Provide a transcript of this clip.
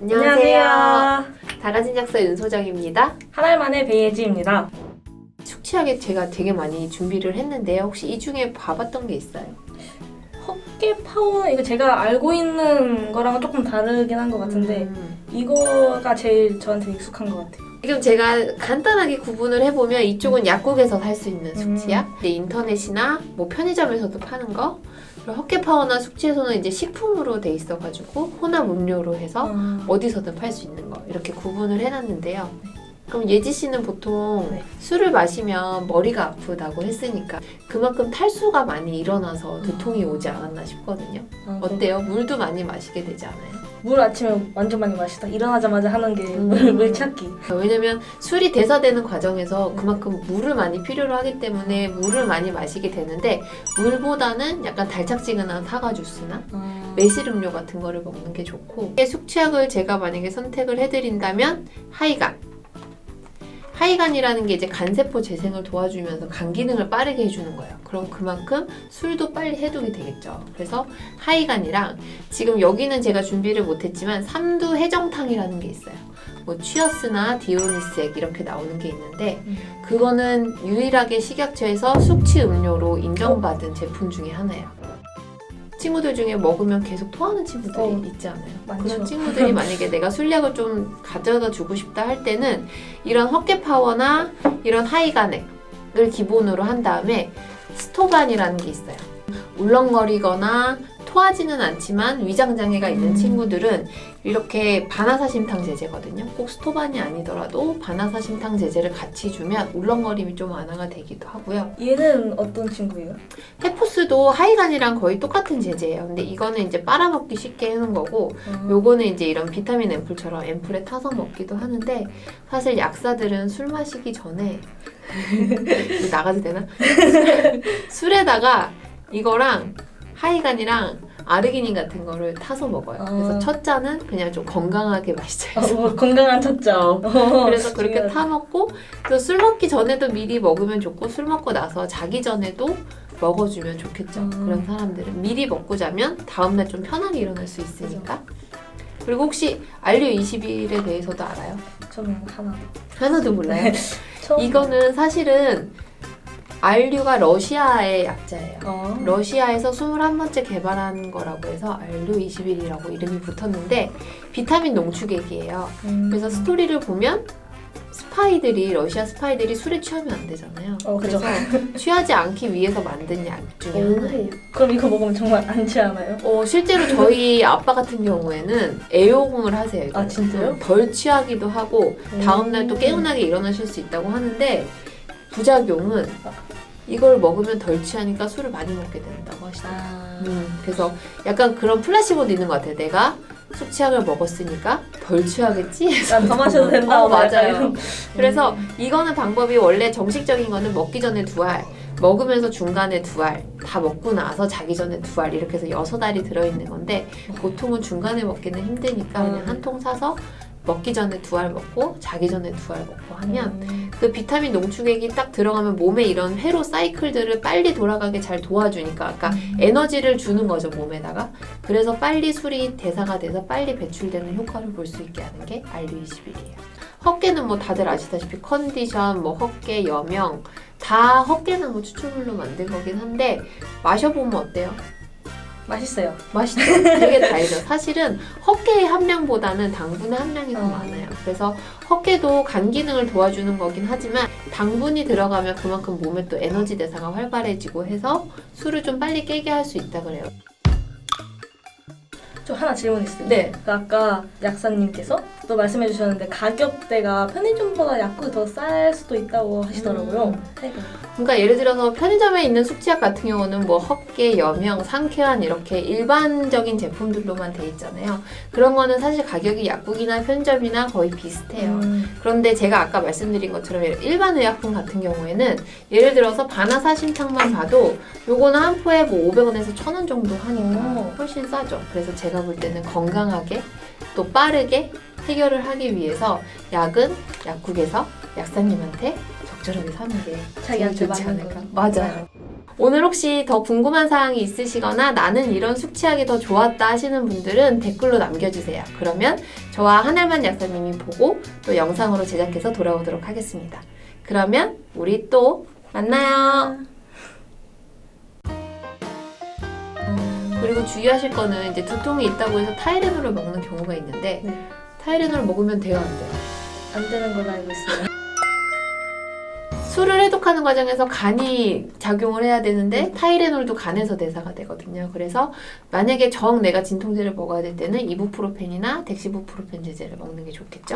안녕하세요. 다가진작사 윤소정입니다. 한 알 만에 베이지입니다. 숙취하게 제가 되게 많이 준비를 했는데요. 혹시 이 중에 봐봤던 게 있어요? 헛개 파워는 이거 제가 알고 있는 거랑은 조금 다르긴 한 것 같은데 음. 이거가 제일 저한테 익숙한 것 같아요. 지금 제가 간단하게 구분을 해보면 이쪽은 약국에서 살 수 있는 숙취약, 음. 근데 인터넷이나 뭐 편의점에서도 파는 거, 헛개파워나 숙취해소는 이제 식품으로 돼 있어가지고 혼합 음료로 해서 음. 어디서든 팔 수 있는 거 이렇게 구분을 해놨는데요. 그럼 예지 씨는 보통 네. 술을 마시면 머리가 아프다고 했으니까 그만큼 탈수가 많이 일어나서 두통이 오지 않았나 싶거든요. 아, 어때요? 물도 많이 마시게 되지 않아요? 물 아침에 완전 많이 마시다. 일어나자마자 하는 게 음. 물, 찾기. 왜냐면 술이 대사되는 과정에서 그만큼 물을 많이 필요로 하기 때문에 물을 많이 마시게 되는데 물보다는 약간 달짝지근한 사과 주스나 음. 매실 음료 같은 거를 먹는 게 좋고 숙취약을 제가 만약에 선택을 해드린다면 하이간 하이간이라는 게 이제 간세포 재생을 도와주면서 간 기능을 빠르게 해주는 거예요. 그럼 그만큼 술도 빨리 해독이 되겠죠. 그래서 하이간이랑 지금 여기는 제가 준비를 못했지만 삼두 해정탕이라는 게 있어요. 뭐 취어스나 디오니스액 이렇게 나오는 게 있는데 음. 그거는 유일하게 식약처에서 숙취 음료로 인정받은 제품 중에 하나예요. 친구들 중에 먹으면 계속 토하는 친구들이 어, 있지 않아요? 많죠. 그런 친구들이 만약에 내가 술약을 좀 가져다 주고 싶다 할 때는 이런 헛개 파워나 이런 하이가넥을 기본으로 한 다음에 스토반이라는 게 있어요. 울렁거리거나 토하지는 않지만 위장 장애가 있는 음. 친구들은 이렇게 바나사심탕 제제거든요. 꼭 스토반이 아니더라도 바나사심탕 제제를 같이 주면 울렁거림이 좀 완화가 되기도 하고요. 얘는 어떤 친구예요? 헤포스도 하이간이랑 거의 똑같은 제제예요. 근데 이거는 이제 빨아먹기 쉽게 해놓은 거고 음. 요거는 이제 이런 비타민 앰플처럼 앰플에 타서 먹기도 하는데 사실 약사들은 술 마시기 전에 나가도 되나? 술에다가 이거랑 하이간이랑 아르기닌 같은 거를 타서 먹어요. 그래서 아. 첫 잔은 그냥 좀 건강하게 마시자. 어, 뭐 건강한 첫째. 그래서 그렇게 타 먹고 또술 먹기 전에도 미리 먹으면 좋고 술 먹고 나서 자기 전에도 먹어주면 좋겠죠. 음. 그런 사람들은 미리 먹고 자면 다음날 좀 편하게 일어날 수 있으니까. 그리고 혹시 알류 20일에 대해서도 알아요? 저는 하나. 하나도 몰라요. 네. 처음. 이거는 사실은 알류가 러시아의 약자예요. 어. 러시아에서 21번째 개발한 거라고 해서 알류 21이라고 이름이 붙었는데 비타민 농축액이에요. 음. 그래서 스토리를 보면 스파이들이 러시아 스파이들이 술에 취하면 안 되잖아요. 어, 그죠. 그래서 취하지 않기 위해서 만든 약 중에 하나예요. 오. 그럼 이거 먹으면 정말 안 취하나요? 어, 실제로 저희 아빠 같은 경우에는 애용을 하세요. 이거. 아, 진짜요? 덜 취하기도 하고 다음 날 또 음. 개운하게 일어나실 수 있다고 하는데 부작용은 이걸 먹으면 덜 취하니까 술을 많이 먹게 된다고 하시더라고요. 아. 음, 그래서 약간 그런 플라시보도 있는 것 같아요. 내가 숙취약을 먹었으니까 덜 취하겠지? 해서 난더 마셔도 된다. 어, 맞아요. 음. 그래서 이거는 방법이 원래 정식적인 거는 먹기 전에 두 알, 먹으면서 중간에 두 알, 다 먹고 나서 자기 전에 두 알 이렇게 해서 여섯 알이 들어있는 건데 보통은 중간에 먹기는 힘드니까 그냥 음. 한통 사서 먹기 전에 두 알 먹고 자기 전에 두 알 먹고 하면 음. 그 비타민 농축액이 딱 들어가면 몸에 이런 회로 사이클들을 빨리 돌아가게 잘 도와주니까 아까 음. 에너지를 주는 거죠 몸에다가 그래서 빨리 술이 대사가 돼서 빨리 배출되는 효과를 볼 수 있게 하는 게 알류21이에요 헛개는 뭐 다들 아시다시피 컨디션 뭐 헛개 여명 다 헛개나무 추출물로 만든 거긴 한데 마셔보면 어때요? 맛있어요. 맛있죠? 되게 달죠. 사실은 헛개의 함량보다는 당분의 함량이 더 어. 많아요. 그래서 헛개도 간 기능을 도와주는 거긴 하지만 당분이 들어가면 그만큼 몸에 또 에너지 대사가 활발해지고 해서 술을 좀 빨리 깨게 할 수 있다 그래요. 저 하나 질문 있어요. 네. 그 아까 약사님께서 또 말씀해 주셨는데 가격대가 편의점보다 약국이 더 쌀 수도 있다고 하시더라고요. 음. 차이가. 그러니까 예를 들어서 편의점에 있는 숙취약 같은 경우는 뭐 헛개, 여명, 상쾌한 이렇게 일반적인 제품들로만 돼 있잖아요. 그런 거는 사실 가격이 약국이나 편의점이나 거의 비슷해요. 음. 그런데 제가 아까 말씀드린 것처럼 일반 의약품 같은 경우에는 예를 들어서 바나사심탕만 봐도 요거는 한 포에 뭐 500원에서 1000원 정도 하니까 오. 훨씬 싸죠. 그래서 제가 볼 때는 건강하게 또 빠르게 해결을 하기 위해서 약은 약국에서 약사님한테 적절하게 사는 게 제일 자기한테 좋지 맞는 않을까. 거. 맞아요. 오늘 혹시 더 궁금한 사항이 있으시거나 나는 이런 숙취약이 더 좋았다 하시는 분들은 댓글로 남겨주세요. 그러면 저와 하늘만 약사님이 보고 또 영상으로 제작해서 돌아오도록 하겠습니다. 그러면 우리 또 만나요. 그리고 주의하실 거는 이제 두통이 있다고 해서 타이레놀을 먹는 경우가 있는데 네. 타이레놀 먹으면 돼요, 안 돼요? 안 되는 걸로 알고 있어요. 술을 해독하는 과정에서 간이 작용을 해야 되는데 타이레놀도 간에서 대사가 되거든요. 그래서 만약에 정 내가 진통제를 먹어야 될 때는 이부프로펜이나 덱시부프로펜 제제를 먹는 게 좋겠죠.